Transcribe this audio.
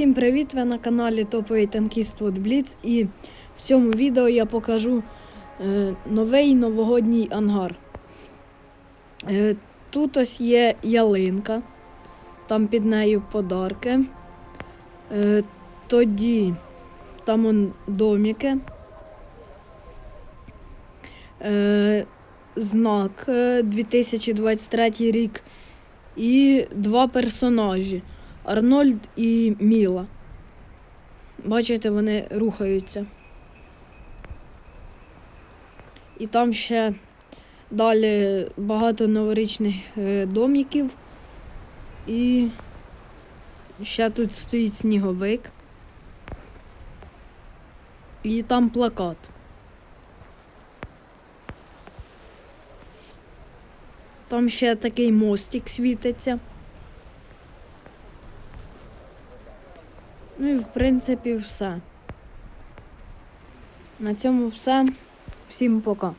Всім привіт! Ви на каналі Топовий танкіст От Бліц і в цьому відео я покажу е, новий новогодній ангар. Е, тут ось є ялинка, там під нею подарки. Е, тоді там он доміки. Е, знак е, 2023 рік і два персонажі. Арнольд і Міла. Бачите, вони рухаються. І там ще далі багато новорічних е, домиків. І ще тут стоїть сніговик. І там плакат. Там ще такий мостик світиться. Ну і в принципі все. На цьому все. Всім пока.